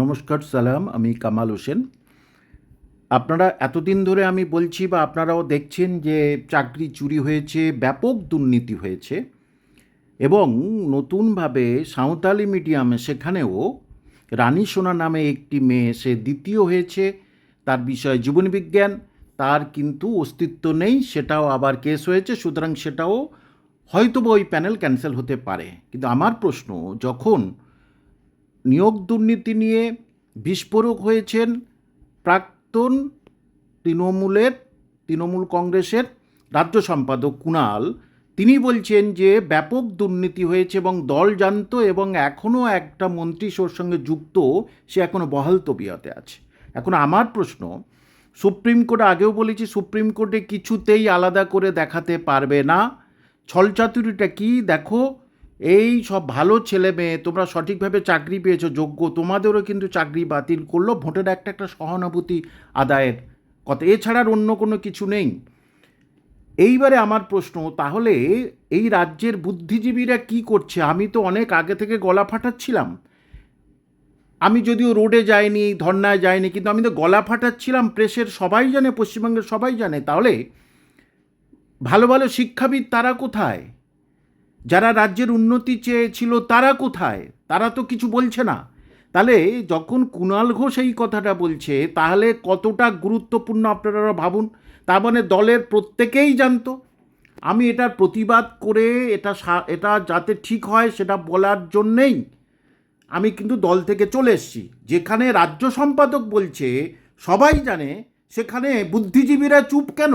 নমস্কার, সালাম, আমি কামাল হোসেন। আপনারা এতদিন ধরে আমি বলছি বা আপনারাও দেখছেন যে চাকরি চুরি হয়েছে, ব্যাপক দুর্নীতি হয়েছে এবং নতুনভাবে সাঁওতালি মিডিয়ামে সেখানেও রানী সোনা নামে একটি মেয়ে, সে দ্বিতীয় হয়েছে। তার বিষয়ে জীবনবিজ্ঞান তার কিন্তু অস্তিত্ব নেই, সেটাও আবার কেস হয়েছে, সুতরাং সেটাও হয়তো ওই প্যানেল ক্যান্সেল হতে পারে। কিন্তু আমার প্রশ্ন, যখন নিয়োগ দুর্নীতি নিয়ে বিস্ফোরক হয়েছেন প্রাক্তন তৃণমূলের, তৃণমূল কংগ্রেসের রাজ্য সম্পাদক কুণাল। তিনি বলছেন যে, ব্যাপক দুর্নীতি হয়েছে এবং দল জানত এবং এখনও একটা মন্ত্রী ওর সঙ্গে যুক্ত, সে এখনও বহাল তবিয়তে আছে। এখন আমার প্রশ্ন, সুপ্রিম কোর্ট আগেও বলেছি সুপ্রিম কোর্টে কিছুতেই আলাদা করে দেখাতে পারবে না। ছলচাতুরিটা কি? দেখো এই সব ভালো ছেলে মেয়ে, তোমরা সঠিকভাবে চাকরি পেয়েছ, যোগ্য, তোমাদেরও কিন্তু চাকরি বাতিল করল ভোটের একটা একটা সহানুভূতি আদায়ের কথা। এছাড়ার অন্য কোনো কিছু নেই। এইবারে আমার প্রশ্ন, তাহলে এই রাজ্যের বুদ্ধিজীবীরা কি করছে? আমি তো অনেক আগে থেকে গলা ফাটাচ্ছিলাম। আমি যদিও রোডে যাইনি, ধর্নায় যাইনি, কিন্তু আমি তো গলা ফাটাচ্ছিলাম, প্রেসের সবাই জানে, পশ্চিমবঙ্গের সবাই জানে। তাহলে ভালো ভালো শিক্ষাবিদ তারা কোথায়? যারা রাজ্যের উন্নতি চেয়েছিল তারা কোথায়? তারা তো কিছু বলছে না। তাহলে যখন কুণাল ঘোষ এই কথাটা বলছে, তাহলে কতটা গুরুত্বপূর্ণ আপনারা ভাবুন? তার মানে দলের প্রত্যেকেই জানতো। আমি এটার প্রতিবাদ করে এটা এটা যাতে ঠিক হয় সেটা বলার জন্যেই আমি কিন্তু দল থেকে চলে এসেছি। যেখানে রাজ্য সম্পাদক বলছে, সবাই জানে, সেখানে বুদ্ধিজীবীরা চুপ কেন?